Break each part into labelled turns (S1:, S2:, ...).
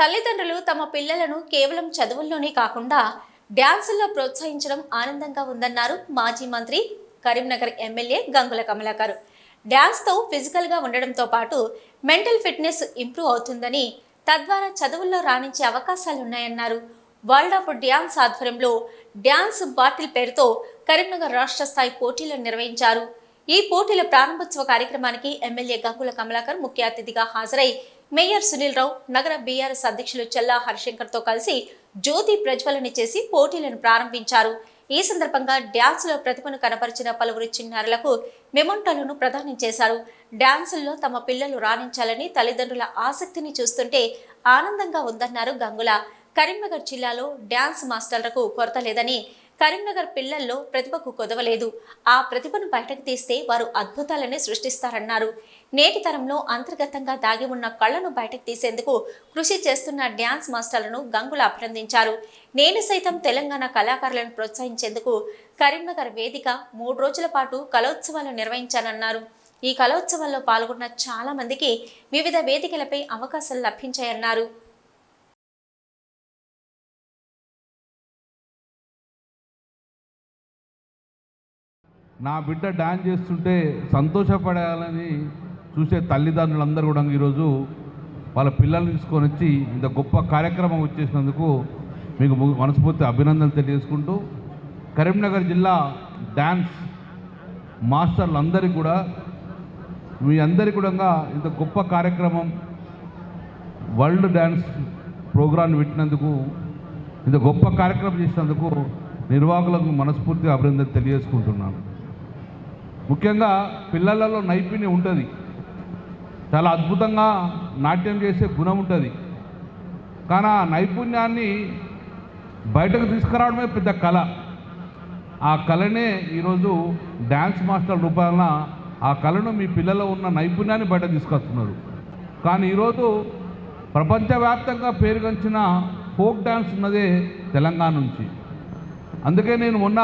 S1: తల్లిదండ్రులు తమ పిల్లలను కేవలం చదువుల్లోనే కాకుండా డ్యాన్సుల్లో ప్రోత్సహించడం ఆనందంగా ఉందన్నారు మాజీ మంత్రి కరీంనగర్ ఎమ్మెల్యే గంగుల కమలాకర్. డ్యాన్స్తో ఫిజికల్గా ఉండడంతో పాటు మెంటల్ ఫిట్నెస్ ఇంప్రూవ్ అవుతుందని తద్వారా చదువుల్లో రాణించే అవకాశాలున్నాయన్నారు. వరల్డ్ ఆఫ్ డ్యాన్స్ ఆధ్వర్యంలో డ్యాన్స్ బాటిల్ పేరుతో కరీంనగర్ రాష్ట్ర స్థాయి పోటీలు నిర్వహించారు. ఈ పోటీల ప్రారంభోత్సవ కార్యక్రమానికి ఎమ్మెల్యే గంగుల కమలాకర్ ముఖ్య అతిథిగా హాజరై మేయర్ సునీల్ రావు నగర బీఆర్ఎస్ అధ్యక్షులు చెల్లా హరిశంకర్తో కలిసి జ్యోతి ప్రజ్వలన చేసి పోటీలను ప్రారంభించారు. ఈ సందర్భంగా డ్యాన్స్లో ప్రతిభను కనపరిచిన పలువురు చిన్నారులకు మెమోంటోలను ప్రదానం చేశారు. డ్యాన్సుల్లో తమ పిల్లలు రాణించాలని తల్లిదండ్రుల ఆసక్తిని చూస్తుంటే ఆనందంగా ఉందన్నారు గంగుల. కరీంనగర్ జిల్లాలో డ్యాన్స్ మాస్టర్లకు కొరత లేదని కరీంనగర్ పిల్లల్లో ప్రతిభకు కొదవలేదు. ఆ ప్రతిభను బయటకు తీస్తే వారు అద్భుతాలనే సృష్టిస్తారన్నారు. నేటి తరంలో అంతర్గతంగా దాగి ఉన్న కళ్ళను బయటకు తీసేందుకు కృషి చేస్తున్న డ్యాన్స్ మాస్టర్లను గంగుల అభినందించారు. నేను సైతం తెలంగాణ కళాకారులను ప్రోత్సహించేందుకు కరీంనగర్ వేదిక మూడు రోజుల పాటు కళోత్సవాలు నిర్వహించానన్నారు. ఈ కళోత్సవాల్లో పాల్గొన్న చాలా మందికి వివిధ వేదికలపై అవకాశాలు లభించాయన్నారు.
S2: నా బిడ్డ డాన్స్ చేస్తుంటే సంతోషపడాలని చూసే తల్లిదండ్రులందరూ కూడా ఈరోజు వాళ్ళ పిల్లల్ని తీసుకొని వచ్చి ఇంత గొప్ప కార్యక్రమం వచ్చేసినందుకు మీకు మనస్ఫూర్తి అభినందనలు తెలియజేసుకుంటూ కరీంనగర్ జిల్లా డ్యాన్స్ మాస్టర్లందరికీ కూడా మీ అందరికీ కూడా ఇంత గొప్ప కార్యక్రమం వరల్డ్ డ్యాన్స్ ప్రోగ్రాం పెట్టినందుకు ఇంత గొప్ప కార్యక్రమం చేసినందుకు నిర్వాహకులకు మనస్ఫూర్తిగా అభినందన తెలియజేసుకుంటున్నాను. ముఖ్యంగా పిల్లలలో నైపుణ్యం ఉంటుంది. చాలా అద్భుతంగా నాట్యం చేసే గుణం ఉంటుంది. కానీ ఆ నైపుణ్యాన్ని బయటకు తీసుకురావడమే పెద్ద కళ. ఆ కళనే ఈరోజు డ్యాన్స్ మాస్టర్ రూపాయన ఆ కళను మీ పిల్లల్లో ఉన్న నైపుణ్యాన్ని బయట తీసుకొస్తున్నారు. కానీ ఈరోజు ప్రపంచవ్యాప్తంగా పేరుగంచిన ఫోక్ డ్యాన్స్ ఉన్నదే తెలంగాణ నుంచి. అందుకే నేను మొన్న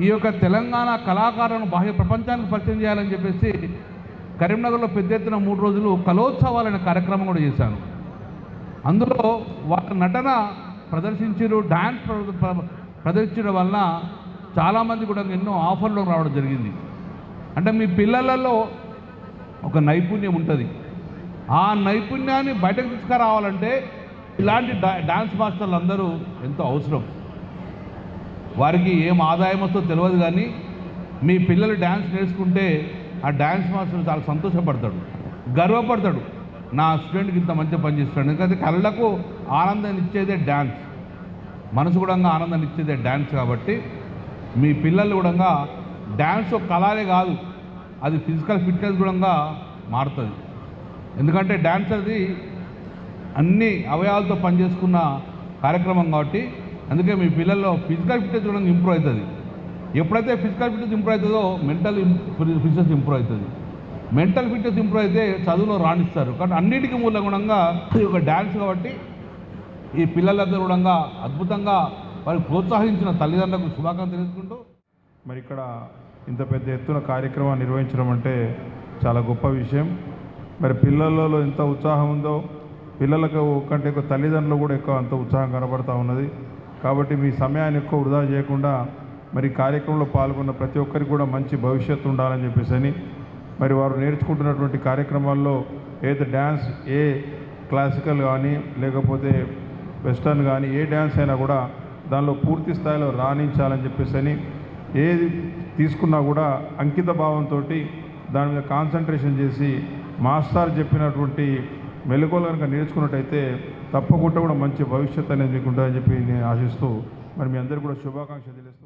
S2: ఈ యొక్క తెలంగాణ కళాకారులను బాహ్య ప్రపంచానికి పరిచయం చేయాలని చెప్పేసి కరీంనగర్లో పెద్ద ఎత్తున మూడు రోజులు కలోత్సవాలు కార్యక్రమం కూడా చేశాను అందులో వాళ్ళ నటన ప్రదర్శించారు డ్యాన్స్ ప్ర- ప్రదర్శించడం వలన చాలామంది కూడా ఎన్నో ఆఫర్లు రావడం జరిగింది. అంటే మీ పిల్లలలో ఒక నైపుణ్యం ఉంటుంది. ఆ నైపుణ్యాన్ని బయటకు తీసుకురావాలంటే ఇలాంటి డా- డాన్స్ మాస్టర్లు అందరూ ఎంతో అవసరం. వారికి ఏం ఆదాయం వస్తుందో తెలియదు కానీ మీ పిల్లలు డ్యాన్స్ నేర్చుకుంటే ఆ డ్యాన్స్ మాస్టర్ చాలా సంతోషపడతాడు గర్వపడతాడు. నా స్టూడెంట్కి ఇంత మంచిగా పనిచేస్తాడు ఎందుకంటే కళ్ళకు ఆనందాన్ని ఇచ్చేదే డ్యాన్స్ మనసు కూడా ఆనందాన్ని ఇచ్చేదే డ్యాన్స్ కాబట్టి మీ పిల్లలు కూడా డ్యాన్స్ ఒక కళనే కాదు అది ఫిజికల్ ఫిట్నెస్ కూడా మారుతుంది. ఎందుకంటే డ్యాన్స్ అది అన్ని అవయవాలతో పనిచేసుకున్న కార్యక్రమం కాబట్టి అందుకే మీ పిల్లల్లో ఫిజికల్ ఫిట్నెస్ చూడండి ఇంప్రూవ్ అవుతుంది. ఎప్పుడైతే ఫిజికల్ ఫిట్నెస్ ఇంప్రూవ్ అవుతుందో మెంటల్ ఫిట్నెస్ ఇంప్రూవ్ అవుతుంది. మెంటల్ ఫిట్నెస్ ఇంప్రూవ్ అయితే చదువులో రాణిస్తారు. కానీ అన్నిటికీ మూల గుణంగా ఇది ఒక డ్యాన్స్ కాబట్టి ఈ పిల్లలందరూ కూడా అద్భుతంగా వారికి ప్రోత్సహించిన తల్లిదండ్రులకు శుభాకాంక్షలు తెలుసుకుంటూ
S3: మరి ఇక్కడ ఇంత పెద్ద ఎత్తున కార్యక్రమం నిర్వహించడం అంటే చాలా గొప్ప విషయం. మరి పిల్లలలో ఎంత ఉత్సాహం ఉందో పిల్లలకు కంటే ఎక్కువ తల్లిదండ్రులు కూడా ఎక్కువ అంత ఉత్సాహం కనబడతా ఉన్నది. కాబట్టి మీ సమయాన్ని ఎక్కువ వృధా చేయకుండా మరి కార్యక్రమంలో పాల్గొన్న ప్రతి ఒక్కరికి కూడా మంచి భవిష్యత్తు ఉండాలని చెప్పేసి అని మరి వారు నేర్చుకుంటున్నటువంటి కార్యక్రమాల్లో ఏదైతే డ్యాన్స్ ఏ క్లాసికల్ కానీ లేకపోతే వెస్టర్న్ కానీ ఏ డ్యాన్స్ అయినా కూడా దానిలో పూర్తి స్థాయిలో రాణించాలని చెప్పేసి అని ఏది తీసుకున్నా కూడా అంకిత భావంతో దాని మీద కాన్సన్ట్రేషన్ చేసి మాస్టర్ చెప్పినటువంటి మెలకువలు కనుక నేర్చుకున్నట్టయితే తప్పకుండా కూడా మంచి భవిష్యత్తు అనేది మీకు ఉంటుందని చెప్పి నేను ఆశిస్తూ మరి మీ అందరికీ కూడా శుభాకాంక్షలు తెలుస్తూ